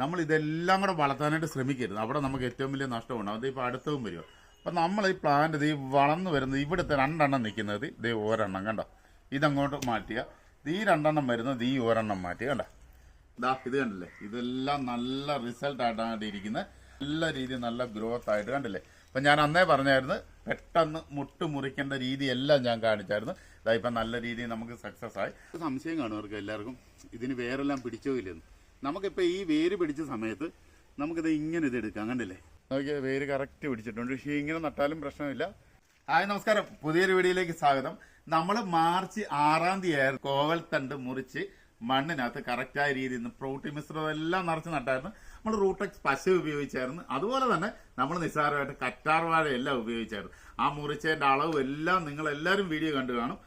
നമ്മൾ ഇതെല്ലാം കൂടെ വളർത്താനായിട്ട് ശ്രമിക്കരുത്. അവിടെ നമുക്ക് ഏറ്റവും വലിയ നഷ്ടമുണ്ടാകും അത് ഇപ്പോൾ അടുത്തതും വരിക അപ്പം നമ്മൾ ഈ പ്ലാന്റ് ഈ വളർന്നു വരുന്നത് ഇവിടുത്തെ രണ്ടെണ്ണം നിൽക്കുന്നത് ഇതേ ഒരെണ്ണം കണ്ടോ? ഇതങ്ങോട്ട് മാറ്റിയ. ഈ രണ്ടെണ്ണം വരുന്നത് ഈ ഒരെണ്ണം മാറ്റി കണ്ടോ? ഇതാ ഇത് കണ്ടില്ലേ? ഇതെല്ലാം നല്ല റിസൾട്ട് ആയിട്ടാണ് നല്ല രീതിയിൽ നല്ല ഗ്രോത്ത് ആയിട്ട് കണ്ടില്ലേ? അപ്പം ഞാൻ അന്നേ പറഞ്ഞായിരുന്നു പെട്ടെന്ന് മുട്ട് മുറിക്കേണ്ട രീതി എല്ലാം ഞാൻ കാണിച്ചായിരുന്നു. ഇതാ നല്ല രീതിയിൽ നമുക്ക് സക്സസ് ആയി. സംശയം കാണും എല്ലാവർക്കും. ഇതിന് വേറെല്ലാം പിടിച്ചോ ഇല്ലെന്ന് നമുക്കിപ്പോൾ ഈ വേര് പിടിച്ച സമയത്ത് നമുക്കിത് ഇങ്ങനെ ഇത് എടുക്കാം കണ്ടില്ലേ? നമുക്ക് വേര് കറക്റ്റ് പിടിച്ചിട്ടുണ്ട്. പക്ഷേ ഇങ്ങനെ നട്ടാലും പ്രശ്നമില്ല. ഹായ് നമസ്കാരം. പുതിയൊരു വീഡിയോയിലേക്ക് സ്വാഗതം. നമ്മൾ മാർച്ച് ആറാം തീയതി കോവൽ തണ്ട് മുറിച്ച് മണ്ണിനകത്ത് കറക്റ്റായ രീതിയിൽ നിന്ന് പ്രോട്ടീൻ മിശ്രിതം എല്ലാം നിറച്ച് നട്ടായിരുന്നു. നമ്മൾ റൂട്ടക്സ് പശ ഉപയോഗിച്ചായിരുന്നു. അതുപോലെ തന്നെ നമ്മൾ നിസ്സാരമായിട്ട് കറ്റാർ വാഴ എല്ലാം ഉപയോഗിച്ചായിരുന്നു. ആ മുറിച്ചതിന്റെ അളവ് എല്ലാം നിങ്ങൾ എല്ലാവരും വീഡിയോ കണ്ടു കാണും.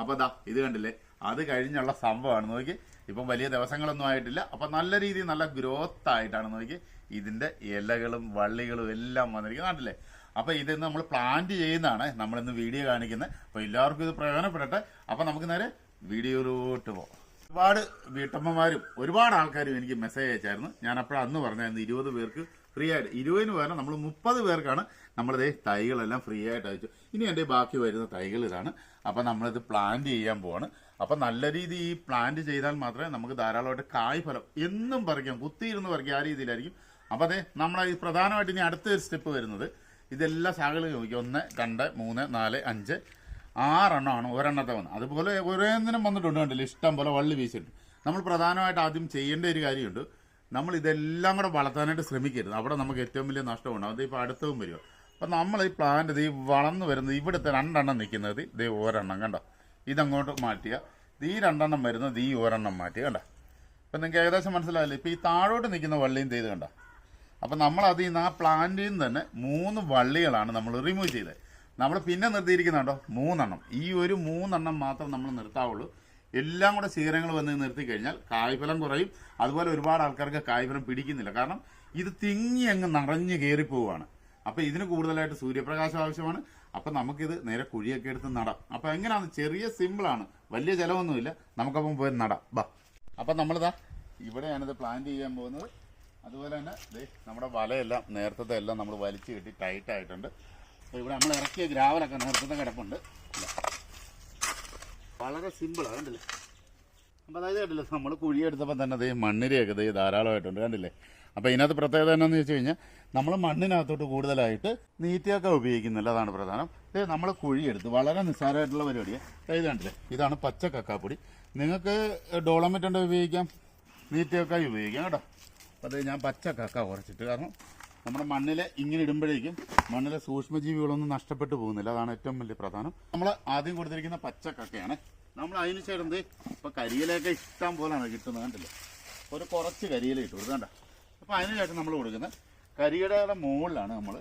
അപ്പോൾ ദാ ഇത് കണ്ടില്ലേ? അത് കഴിഞ്ഞുള്ള സംഭവമാണ്. നോക്കി ഇപ്പം വലിയ ദിവസങ്ങളൊന്നും ആയിട്ടില്ല. അപ്പം നല്ല രീതിയിൽ നല്ല ഗ്രോത്ത് ആയിട്ടാണ് നോക്കി ഇതിന്റെ ഇലകളും വള്ളികളും എല്ലാം വന്നിരിക്കുന്നത് കണ്ടില്ലേ? അപ്പം ഇത് നമ്മൾ പ്ലാന്റ് ചെയ്യുന്നതാണ്. നമ്മളിന്ന് വീഡിയോ കാണിക്കുന്നത്. അപ്പം എല്ലാവർക്കും ഇത് പ്രയോജനപ്പെടട്ടെ. അപ്പം നമുക്ക് നേരെ വീഡിയോയിലോട്ട് പോകാം ഒരുപാട് വീട്ടമ്മമാരും ഒരുപാട് ആൾക്കാരും എനിക്ക് മെസ്സേജ് അയച്ചായിരുന്നു. ഞാൻ അപ്പോൾ അന്ന് പറഞ്ഞായിരുന്നു ഇരുപത് പേർക്ക് ഫ്രീ ആയിട്ട് ഇരുപതിന് പകരം നമ്മൾ മുപ്പത് പേർക്കാണ് നമ്മളിത് തൈകളെല്ലാം ഫ്രീ ആയിട്ട് അയച്ചു. ഇനി എന്റെ ബാക്കി വരുന്ന തൈകൾ ഇതാണ്. അപ്പം നമ്മളിത് പ്ലാന്റ് ചെയ്യാൻ പോവാണ്. അപ്പം നല്ല രീതി ഈ പ്ലാന്റ് ചെയ്താൽ മാത്രമേ നമുക്ക് ധാരാളമായിട്ട് കായ് ഫലം എന്നും പറിക്കാം. കുത്തിയിരുന്ന് പറിക്കാം. ആ രീതിയിലായിരിക്കും. അപ്പം അതെ നമ്മളെ പ്രധാനമായിട്ട് ഇനി അടുത്തൊരു സ്റ്റെപ്പ് വരുന്നത് ഇതെല്ലാം ശാഖകൾ ചോദിക്കും. ഒന്ന് രണ്ട് മൂന്ന് നാല് അഞ്ച് ആറെണ്ണമാണ് ഒരെണ്ണത്തെ വന്നത് അതുപോലെ ഓരോന്നിനും വന്നിട്ടുണ്ട് കണ്ടില്ല? ഇഷ്ടം പോലെ വള്ളി വീശിട്ടുണ്ട്. നമ്മൾ പ്രധാനമായിട്ട് ആദ്യം ചെയ്യേണ്ട ഒരു കാര്യമുണ്ട്. നമ്മൾ ഇതെല്ലാം കൂടെ വളർത്താനായിട്ട് ശ്രമിക്കരുത്. അവിടെ നമുക്ക് ഏറ്റവും വലിയ നഷ്ടമുണ്ടാകും അത് ഇപ്പോൾ അടുത്തതും വരിക അപ്പം നമ്മൾ ഈ പ്ലാന്റ് ഈ വളർന്നു വരുന്നത് ഇവിടുത്തെ രണ്ടെണ്ണം നിൽക്കുന്നത് ഇത് ഒരെണ്ണം കണ്ടോ? ഇതങ്ങോട്ട് മാറ്റിയ. ഈ രണ്ടെണ്ണം വരുന്നത് ഈ ഒരെണ്ണം മാറ്റി കണ്ട? അപ്പം നിങ്ങൾക്ക് ഏകദേശം മനസ്സിലായില്ലേ? ഇപ്പം ഈ താഴോട്ട് നിൽക്കുന്ന വള്ളിയും ചെയ്ത് കണ്ട? അപ്പം നമ്മൾ അതിൽ നിന്ന് ആ പ്ലാന്റിൽ നിന്ന് തന്നെ മൂന്ന് വള്ളികളാണ് നമ്മൾ റിമൂവ് ചെയ്തത്. നമ്മൾ പിന്നെ നിർത്തിയിരിക്കുന്നുണ്ടോ? മൂന്നെണ്ണം. ഈ ഒരു മൂന്നെണ്ണം മാത്രം നമ്മൾ നിർത്താവുള്ളൂ. എല്ലാം കൂടെ ശീലങ്ങൾ വന്ന് നിർത്തി കഴിഞ്ഞാൽ കായ്ഫലം കുറയും. അതുപോലെ ഒരുപാട് ആൾക്കാർക്ക് കായ്ഫലം പിടിക്കുന്നില്ല. കാരണം ഇത് തിങ്ങി അങ്ങ് നിറഞ്ഞു കയറിപ്പോവാണ് അപ്പം ഇതിന് കൂടുതലായിട്ട് സൂര്യപ്രകാശം ആവശ്യമാണ്. അപ്പം നമുക്കിത് നേരെ കുഴിയൊക്കെ എടുത്ത് നടാം. അപ്പം എങ്ങനെയാണ്? ചെറിയ സിമ്പിളാണ് വലിയ ചിലവൊന്നുമില്ല. നമുക്കപ്പം പോയി നടാം. ബാ. അപ്പം നമ്മളിതാ ഇവിടെയാണിത് പ്ലാന്റ് ചെയ്യാൻ പോകുന്നത്. അതുപോലെ തന്നെ ദേ നമ്മുടെ വലയെല്ലാം നേരത്തെ എല്ലാം നമ്മൾ വലിച്ചു കെട്ടി ടൈറ്റ് ആയിട്ടുണ്ട്. അപ്പോൾ ഇവിടെ നമ്മൾ ഇറക്കിയ ഗ്രാവലൊക്കെ നേരത്തെ കിടപ്പുണ്ട്. വളരെ സിമ്പിളാണ് കണ്ടില്ലേ? അപ്പോൾ അതായത് കണ്ടില്ലേ നമ്മൾ കുഴിയെടുത്തപ്പോൾ തന്നെ ദേ മണ്ണിരയൊക്കെ ഇത് ധാരാളമായിട്ടുണ്ട് കണ്ടില്ലേ? അപ്പോൾ ഇതിനകത്ത് പ്രത്യേകത എന്നാന്ന് വെച്ച് കഴിഞ്ഞാൽ നമ്മൾ മണ്ണിനകത്തോട്ട് കൂടുതലായിട്ട് നീറ്റിയൊക്കെ ഉപയോഗിക്കുന്നില്ല അതാണ് പ്രധാനം. ഇത് നമ്മൾ കുഴിയെടുത്ത് വളരെ നിസ്സാരമായിട്ടുള്ള പരിപാടിയാണ് അതായത് കണ്ടില്ലേ? ഇതാണ് പച്ച കക്കാപ്പൊടി. നിങ്ങൾക്ക് ഡോളമെറ്റ് ഉണ്ടോ ഉപയോഗിക്കാം? നീറ്റിയൊക്കെ ഉപയോഗിക്കാം കേട്ടോ. അപ്പോൾ അത് ഞാൻ പച്ച കക്ക കുറച്ചിട്ട് കാരണം നമ്മുടെ മണ്ണിൽ ഇങ്ങനെ ഇടുമ്പോഴേക്കും മണ്ണിലെ സൂക്ഷ്മജീവികളൊന്നും നഷ്ടപ്പെട്ടു പോകുന്നില്ല. അതാണ് ഏറ്റവും വലിയ പ്രധാനം. നമ്മൾ ആദ്യം കൊടുത്തിരിക്കുന്ന പച്ചക്കൊക്കെയാണ്. നമ്മൾ അതിന് ചേർന്ന് ഇപ്പോൾ കരിയിലൊക്കെ ഇഷ്ടം പോലെയാണ് കിട്ടുന്നത് കണ്ടില്ലേ? ഒരു കുറച്ച് കരിയില കൊടുക്കുക കണ്ട? അപ്പോൾ അതിന് ശേഷം നമ്മൾ കൊടുക്കുന്നത് കരിയുടെ മുകളിലാണ് നമ്മൾ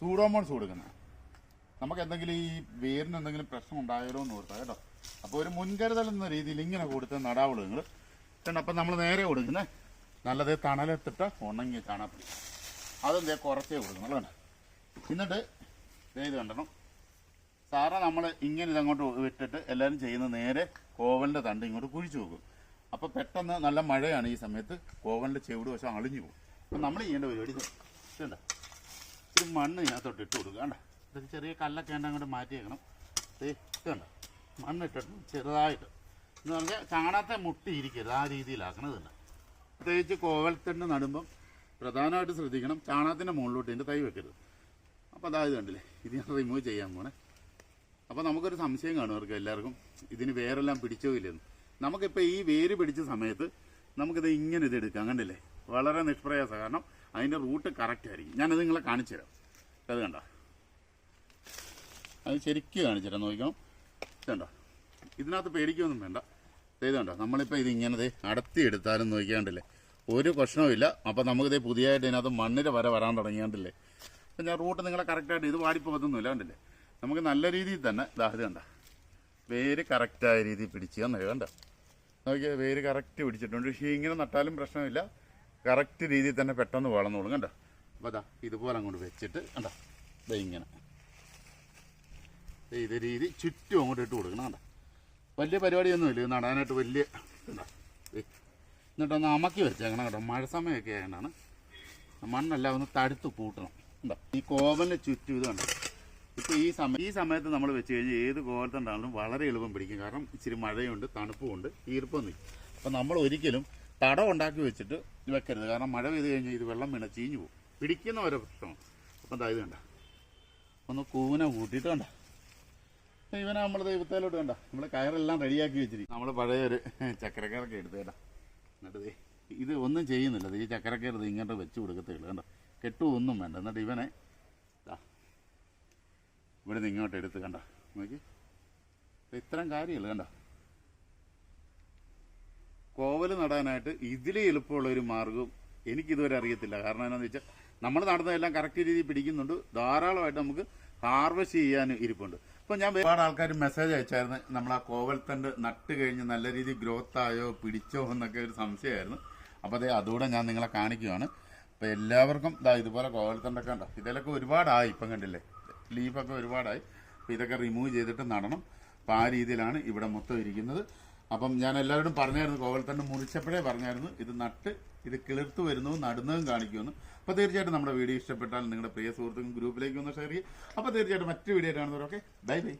സൂഡോമോൺസ് കൊടുക്കുന്നത്. നമുക്ക് എന്തെങ്കിലും ഈ വേരിന് എന്തെങ്കിലും പ്രശ്നം ഉണ്ടായാലോ എന്ന് ഓർത്താൽ കേട്ടോ? അപ്പോൾ ഒരു മുൻകരുതൽ എന്ന രീതിയിൽ ഇങ്ങനെ കൊടുത്ത് നടാവുള്ളൂ നിങ്ങൾ കണ്ടോ? അപ്പം നമ്മൾ നേരെ കൊടുക്കുന്നത് നല്ലത് തണലെത്തിട്ട് ഉണങ്ങിയ ചാണകപ്പൊടി അതെന്തേ കുറച്ചേ കൊടുക്കുന്നുള്ളൂ അല്ലേ എന്നിട്ട് ദേ ഇത് കണ്ടണം സാറ നമ്മൾ ഇങ്ങനെ ഇതങ്ങോട്ട് വിട്ടിട്ട് എല്ലാവരും ചെയ്യുന്ന നേരെ കോവലിന്റെ തണ്ട് ഇങ്ങോട്ട് കുഴിച്ചു വെക്കും. അപ്പോൾ പെട്ടെന്ന് നല്ല മഴയാണ് ഈ സമയത്ത് കോവലിന്റെ ചെവിട് വശം അളിഞ്ഞു പോകും. അപ്പം നമ്മൾ ചെയ്യേണ്ട പരിപാടി ഇത് ഇതുണ്ട് ഇച്ചിരി മണ്ണ് ഇതിനകത്തോട്ട് ഇട്ട് കൊടുക്കുക കണ്ട? ഇതൊരു ചെറിയ കല്ലൊക്കെ ഉണ്ട് അങ്ങോട്ട് മാറ്റിയേക്കണം. ദേ ഇത് കണ്ട? മണ്ണ് ഇട്ടിട്ട് ചെറുതായിട്ട്. എന്ന് പറഞ്ഞാൽ ചാണകത്തെ മുട്ടിയിരിക്കരുത് ആ രീതിയിലാക്കണം ഇതുണ്ട് പ്രത്യേകിച്ച് കോവൽത്തണ്ട് നടുമ്പം പ്രധാനമായിട്ട് ശ്രദ്ധിക്കണം. ചാണകത്തിന്റെ മുകളിലോട്ട് ഇതിന്റെ തൈ വെക്കരുത്. അപ്പോൾ അതായത് കണ്ടില്ലേ ഇത് ഞാൻ റിമൂവ് ചെയ്യാൻ പോണേ. അപ്പോൾ നമുക്കൊരു സംശയം കാണും എല്ലാവർക്കും. ഇതിന് വേറെല്ലാം പിടിച്ചോ ഇല്ലെന്ന്. നമുക്കിപ്പോൾ ഈ വേര് പിടിച്ച സമയത്ത് നമുക്കിത് ഇങ്ങനെ ഇത് എടുക്കാം കണ്ടില്ലേ? വളരെ നിഷ്പ്രയാസം. കാരണം അതിന്റെ റൂട്ട് കറക്റ്റ് ആയിരിക്കും. ഞാനത് നിങ്ങളെ കാണിച്ചു തരാം. അത് കണ്ട? അത് ശരിക്കും കാണിച്ചു തരാം. നോക്കാം ഇതുണ്ടോ ഇതിനകത്ത് പേടിക്കൊന്നും വേണ്ട. ഇത് കണ്ടോ? നമ്മളിപ്പോൾ ഇത് ഇങ്ങനെ അടത്തി എടുത്താലും നോക്കിയാണ്ടില്ലേ ഒരു പ്രശ്നവുമില്ല. അപ്പോൾ നമുക്കിത് പുതിയതായിട്ട് ഇതിനകത്ത് മണ്ണിര വര വരാൻ തുടങ്ങിയാണ്ടില്ലേ? അപ്പം ഞാൻ റൂട്ട് നിങ്ങളെ കറക്റ്റായിട്ട് ഇത് വാടിപ്പോകത്തൊന്നുമില്ല കണ്ടില്ലേ? നമുക്ക് നല്ല രീതിയിൽ തന്നെ ഇതാ കണ്ട. വേര് കറക്റ്റായ രീതിയിൽ പിടിച്ച് തന്നെ കണ്ട? നോക്കിയാൽ വേര് കറക്റ്റ് പിടിച്ചിട്ടുണ്ട്. പക്ഷേ ഇങ്ങനെ നട്ടാലും പ്രശ്നമില്ല. കറക്റ്റ് രീതിയിൽ തന്നെ പെട്ടെന്ന് വളർന്നോളും കണ്ട? അപ്പോൾ അതാ ഇതുപോലെ അങ്ങോട്ട് വെച്ചിട്ട് കണ്ടോ? ഇതാ ഇങ്ങനെ. ഇത് രീതി ചുറ്റും അങ്ങോട്ട് ഇട്ട് കൊടുക്കണം കണ്ടോ? വലിയ പരിപാടിയൊന്നുമില്ല നടാനായിട്ട് വലിയ കണ്ടോ? എന്നിട്ടൊന്ന് അമക്കി വെച്ചേക്കണം കേട്ടോ. മഴ സമയമൊക്കെ ആയതുകൊണ്ടാണ് മണ്ണെല്ലാം ഒന്ന് തടുത്ത് കൂട്ടണം. എന്താ ഈ കോവലിന് ചുറ്റും ഇതുണ്ട് ഇപ്പോൾ ഈ സമയം ഈ സമയത്ത് നമ്മൾ വെച്ച് കഴിഞ്ഞാൽ ഏത് കോവലത്തുണ്ടാണെങ്കിലും വളരെ എളുപ്പം പിടിക്കും. കാരണം ഇച്ചിരി മഴയുണ്ട് തണുപ്പുമുണ്ട് ഈർപ്പം നിൽക്കും. അപ്പോൾ നമ്മൾ ഒരിക്കലും തടം ഉണ്ടാക്കി വെച്ചിട്ട് വെക്കരുത്. കാരണം മഴ പെയ്ത് കഴിഞ്ഞാൽ ഇത് വെള്ളം വീണ ചീഞ്ഞു പോകും. പിടിക്കുന്ന ഓരോ പ്രശ്നമാണ്. അപ്പം ഇതായത് ഇത് കണ്ട? ഒന്ന് കൂന കൂട്ടിയിട്ട് കണ്ട? ഇവനെ നമ്മൾ ദൈവത്തേലോട്ട് കണ്ട? നമ്മൾ കയറെല്ലാം റെഡിയാക്കി വെച്ചിരിക്കും നമ്മൾ പഴയൊരു ചക്കരക്കാരൊക്കെ എടുത്ത് കേട്ടാ. എന്നിട്ട് ഇത് ഒന്നും ചെയ്യുന്നില്ല. ഈ ചക്കരക്കരുത് ഇങ്ങോട്ട് വെച്ച് കൊടുക്കത്തേ കണ്ടോ? കെട്ടു ഒന്നും വേണ്ട. എന്നിട്ട് ഇവനെ ഇവിടെ നിന്ന് ഇങ്ങോട്ട് എടുത്ത് കണ്ടോ? നോക്കി. ഇത്രയും കാര്യമില്ല കണ്ടോ? കോവൽ നടാനായിട്ട് ഇതിലെ എളുപ്പമുള്ള ഒരു മാർഗം എനിക്കിതുവരെ അറിയത്തില്ല. കാരണം എന്താണെന്ന് വെച്ചാൽ നമ്മൾ നടന്നതെല്ലാം കറക്റ്റ് രീതിയിൽ പിടിക്കുന്നുണ്ട്. ധാരാളമായിട്ട് നമുക്ക് ഹാർവെസ്റ്റ് ചെയ്യാനും ഇരിപ്പുണ്ട്. ഇപ്പം ഞാൻ ഒരുപാട് ആൾക്കാർ മെസ്സേജ് അയച്ചായിരുന്നു. നമ്മൾ ആ കോവൽ തണ്ട് നട്ട് കഴിഞ്ഞ് നല്ല രീതിയിൽ ഗ്രോത്ത് ആയോ പിടിച്ചോ എന്നൊക്കെ ഒരു സംശയമായിരുന്നു. അപ്പോൾ അതേ അതുകൂടെ ഞാൻ നിങ്ങളെ കാണിക്കുകയാണ് അപ്പോൾ എല്ലാവർക്കും ഇതാ ഇതുപോലെ കോവൽ തണ്ടൊക്കെ ഉണ്ടോ ഇതിലൊക്കെ ഒരുപാടായി ഇപ്പം കണ്ടില്ലേ? ലീഫൊക്കെ ഒരുപാടായി. അപ്പോൾ ഇതൊക്കെ റിമൂവ് ചെയ്തിട്ട് നടണം. അപ്പോൾ ആ രീതിയിലാണ് ഇവിടെ മൊത്തം ഇരിക്കുന്നത്. അപ്പം ഞാൻ എല്ലാവരോടും പറഞ്ഞായിരുന്നു കോവൽത്തണ്ട് മുറിച്ചപ്പോഴേ പറഞ്ഞായിരുന്നു ഇത് നട്ട് ഇത് കിളിർത്ത് വരുന്നു നടുന്നതും കാണിക്കുമെന്ന്. അപ്പോൾ തീർച്ചയായിട്ടും നമ്മുടെ വീഡിയോ ഇഷ്ടപ്പെട്ടാൽ നിങ്ങളുടെ പ്രിയ സുഹൃത്തുക്കൾ ഗ്രൂപ്പിലേക്ക് ഒന്ന് ഷെയർ ചെയ്യും. അപ്പോൾ തീർച്ചയായിട്ടും മറ്റു വീഡിയോ കാണുന്നവരൊക്കെ ബൈ ബൈ.